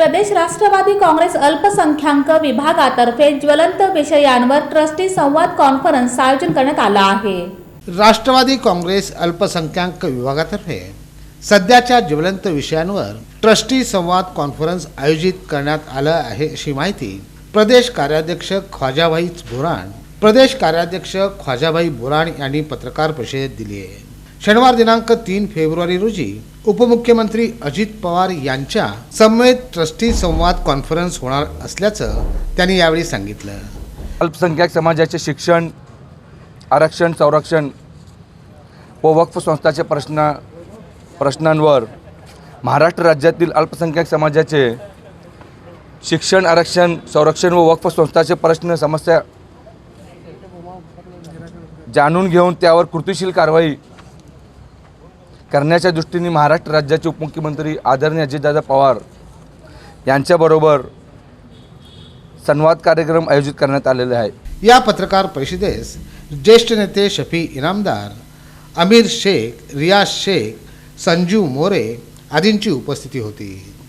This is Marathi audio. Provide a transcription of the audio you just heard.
प्रदेश राष्ट्रवादी काँग्रेस अल्पसंख्याक विभागातर्फे ज्वलंत विषयांवर ट्रस्टी संवाद कॉन्फरन्स आयोजन करण्यात आला आहे. राष्ट्रवादी काँग्रेस अल्पसंख्याक विभागातर्फे सध्याच्या ज्वलंत विषयांवर ट्रस्टी संवाद कॉन्फरन्स आयोजित करण्यात आलं आहे अशी माहिती प्रदेश कार्याध्यक्ष ख्वाजाभाई बोराण प्रदेश कार्याध्यक्ष ख्वाजाभाई बोराण यांनी पत्रकार परिषदेत दिली आहे. शनिवार दिनांक तीन फेब्रुवारी रोजी उपमुख्यमंत्री अजित पवार यांच्या समवेत ट्रस्टी संवाद कॉन्फरन्स होणार असल्याचं त्यांनी यावेळी सांगितलं. अल्पसंख्याक समाजाचे शिक्षण आरक्षण संरक्षण व वक्फ संस्थाचे प्रश्न प्रश्नांवर महाराष्ट्र राज्यातील अल्पसंख्याक समाजाचे शिक्षण आरक्षण संरक्षण व वक्फ संस्थाचे प्रश्न समस्या जाणून घेऊन त्यावर कृतीशील कारवाई करण्याच्या दृष्टीने महाराष्ट्र राज्याचे उपमुख्यमंत्री आदरणीय अजितदादा पवार यांच्याबरोबर संवाद कार्यक्रम आयोजित करण्यात आलेले आहे या पत्रकार परिषदेस ज्येष्ठ नेते शफी इनामदार अमीर शेख रियाज शेख संजू मोरे आदींची उपस्थिती होती.